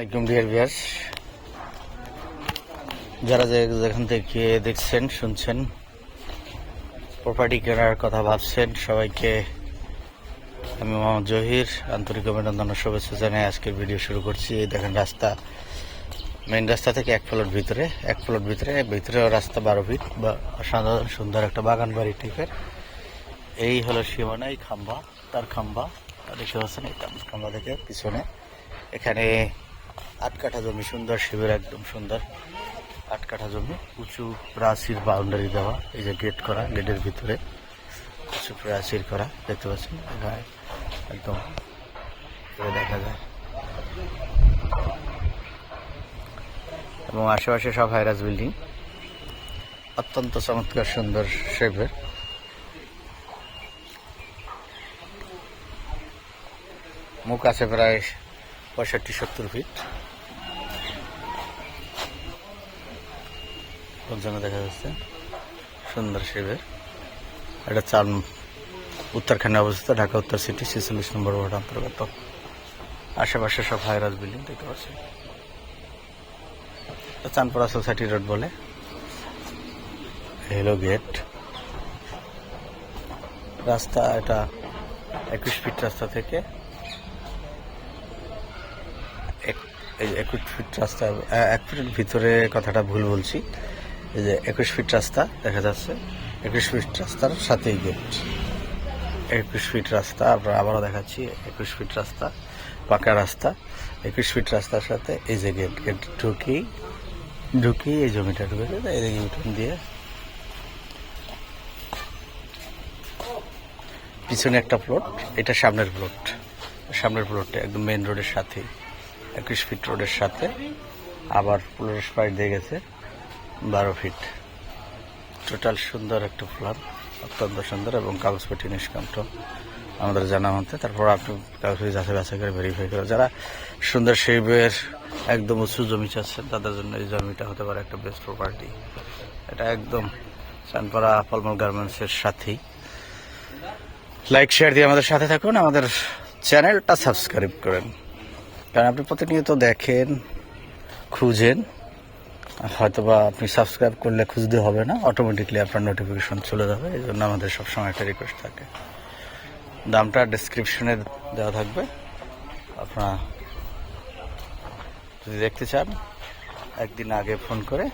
আলাইকুম ডিয়ার বিয়ার্স যারা যেখান থেকে দেখছেন, শুনছেন প্রপার্টি কেনার কথা ভাবছেন, সবাইকে আমি মোহাম্মদ জহির। আন্তরিক অভিনন্দন শুভেচ্ছা জানাই আজকের ভিডিও শুরু করছি। এই দেখেন রাস্তা মেইন রাস্তা থেকে এক প্লট ভিতরে, এক প্লট ভিতরে ভিতরেও রাস্তা বারো ফিট বা সাধারণ সুন্দর একটা বাগান বাড়ি টাইপের এই হলো সীমানা, এই খাম্বা, তার খাম্বা। দেখতে পাচ্ছেন এই খাম্বা থেকে পিছনে। এখানে আট কাঠা জমি সুন্দর, শিবের একদম সুন্দর। আট কাঠা জমি, উঁচু প্রাচীর বাউন্ডারি দেওয়া, এই যে গেট করা গেটের ভিতরে উঁচু প্রাচীর করা, দেখতে পাচ্ছেন? একদম দেখা যায়। এবং আশেপাশে সব হাইরাস বিল্ডিং অত্যন্ত চমৎকার সুন্দর শেপের মুখ আছে প্রায় পঁয়ষট্টি, সত্তর ফিট জন্য দেখা যাচ্ছে। সুন্দর শিবের। এটা চার উত্তরখানে অবস্থিত, ঢাকা উত্তর সিটি, ছেচল্লিশ নম্বর ওয়ার্ড অন্তর্গত। আশেপাশে সব হাইরাজ বিল্ডিং দেখতে পাচ্ছি। এটা চাঁদপাড়া সোসাইটি রোড বলে। হেলো গেট রাস্তা এটা একুশ ফিট রাস্তা থেকে এক- এই একুশ ফিট রাস্তা এক ফিটের ভিতরে কথাটা ভুল বলছি। এই যে একুশ ফিট রাস্তা, দেখা যাচ্ছে একুশ ফিট রাস্তার সাথেই গেট একুশ ফিট রাস্তা, আমরা আবারও দেখাচ্ছি, একুশ ফিট রাস্তা, পাকা রাস্তা। একুশ ফিট রাস্তার সাথে এই যে গেট গেট ঢুকি ঢুকি এই জমিটা ঢুকেছে এদিকে ইউটার্ন দিয়ে। পিছনে একটা প্লট এটা সামনের প্লট সামনের প্লটটা একদম মেইন রোডের সাথেই। একুশ ফিট রোডের সাথে আবার প্রবেশ পাইট দিয়ে গেছে, বারো ফিট। টোটাল সুন্দর একটা প্ল্যান অত্যন্ত সুন্দর এবং কাগজপত্র নিষ্কান্ত। আমাদের জানা মতে তারপর আপনি কাগজপত্র যাচাই বাছাই করে ভেরিফাই করে, যারা সুন্দর শেপের একদম উঁচু জমি চাচ্ছেন, তাদের জন্য এই জমিটা হতে পারে একটা বেস্ট প্রপার্টি এটা একদম চানপাড়া ফলমল গার্মেন্টসের সাথেই। লাইক শেয়ার দিয়ে আমাদের সাথে থাকুন, আমাদের চ্যানেলটা সাবস্ক্রাইব করেন। কারণ আপনি প্রতিনিয়ত দেখেন, খুঁজেন হয়তো বা আপনি সাবস্ক্রাইব করলে খুঁজতে হবে না অটোমেটিকলি আপনার নোটিফিকেশন চলে যাবে, এই জন্য আমাদের সবসময় একটা রিকোয়েস্ট থাকে। দামটা ডিসক্রিপশনে দেওয়া থাকবে। আপনারা যদি দেখতে চান, একদিন আগে ফোন করে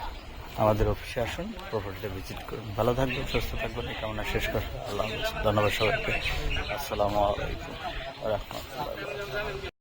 আমাদের অফিসে আসুন প্রপার্টিটা ভিজিট করুন। ভালো থাকবেন, সুস্থ থাকবেন কামনা শেষ করুন আল্লাহ ধন্যবাদ সবাইকে। আসসালামু আলাইকুম। রহমতুল্লাহ।